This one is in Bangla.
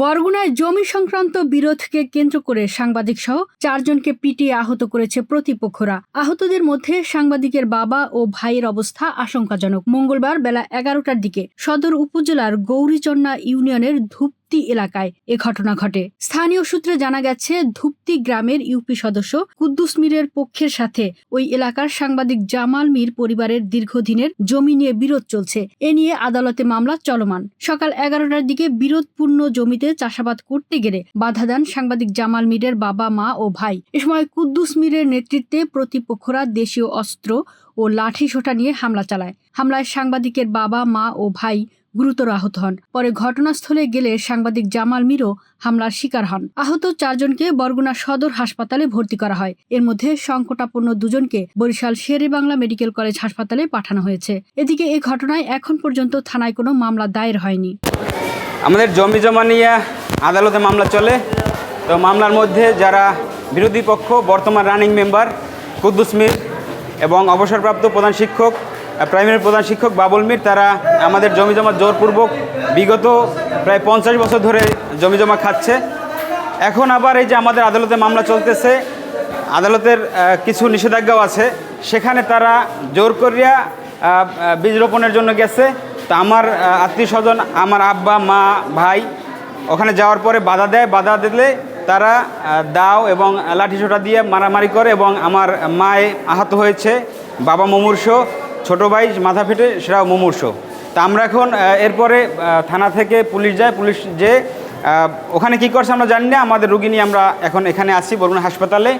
বরগুনায় জমি সংক্রান্ত বিরোধকে কেন্দ্র করে সাংবাদিক সহ চারজনকে পিটিয়ে আহত করেছে প্রতিপক্ষরা। আহতদের মধ্যে সাংবাদিকের বাবা ও ভাইয়ের অবস্থা আশঙ্কাজনক। মঙ্গলবার বেলা এগারোটার দিকে সদর উপজেলার গৌরীচন্না ইউনিয়নের ধূপতি এলাকায় এ ঘটনা ঘটে। স্থানীয় সূত্রে জানা গেছে, ধূপতি গ্রামের ইউপি সদস্য কুদ্দুস মীরের পক্ষের সাথে ওই এলাকার সাংবাদিক জামাল মীর পরিবারের দীর্ঘদিনের জমি নিয়ে বিরোধ চলছে। এ নিয়ে আদালতে মামলা চলমান। সকাল এগারোটার দিকে বিরোধপূর্ণ জমিতে চাষাবাদ করতে গেলে বাধা দেন সাংবাদিক জামাল মীরের বাবা, মা ও ভাই। এ সময় কুদ্দুস মীরের নেতৃত্বে প্রতিপক্ষরা দেশীয় অস্ত্র ও লাঠি সোটা নিয়ে হামলা চালায়। হামলায় সাংবাদিকের বাবা, মা ও ভাই গুরুতর আহত হন। পরে ঘটনাস্থলে গেলে সাংবাদিক জামাল মিরও হামলার শিকার হন। আহত চারজনকে বরগুনা সদর হাসপাতালে ভর্তি করা হয়। এর মধ্যে সংকটাপন্ন দুজনকে বরিশাল শেরে বাংলা মেডিকেল কলেজ হাসপাতালে পাঠানো হয়েছে। এদিকে এই ঘটনায় এখন পর্যন্ত থানায় কোনো মামলা দায়ের হয়নি। আমাদের জমি জমা নিয়ে আদালতে মামলা চলে। তো মামলার মধ্যে যারা বিরোধী পক্ষ, বর্তমান রানিং মেম্বার কুদ্দুস মির এবং অবসরপ্রাপ্ত প্রধান শিক্ষক প্রাইমারি প্রধান শিক্ষক বাবুল মির, তারা আমাদের জমি জমা জোরপূর্বক বিগত প্রায় পঞ্চাশ বছর ধরে জমি জমা খাচ্ছে। এখন আবার এই যে আমাদের আদালতে মামলা চলতেছে, আদালতের কিছু নিষেধাজ্ঞাও আছে। সেখানে তারা জোর করিয়া বীজ রোপণের জন্য গেছে। তো আমার আত্মীয় স্বজন, আমার আব্বা, মা, ভাই, ওখানে যাওয়ার পরে বাধা দেয়। বাধা দিলে তারা দাও এবং লাঠি ছোটা দিয়ে মারামারি করে এবং আমার মায়ে আহত হয়েছে, বাবা মুমূর্ষ, ছোটো ভাই মাথা ফেটে সেটাও মুমূর্ষ। তা আমরা এখন এরপরে থানা থেকে পুলিশ যায়, পুলিশ যে ওখানে কি করছে আমরা জানি না, আমাদের রুগী নিয়ে আমরা এখন এখানে আসি বরগুনা হাসপাতালে।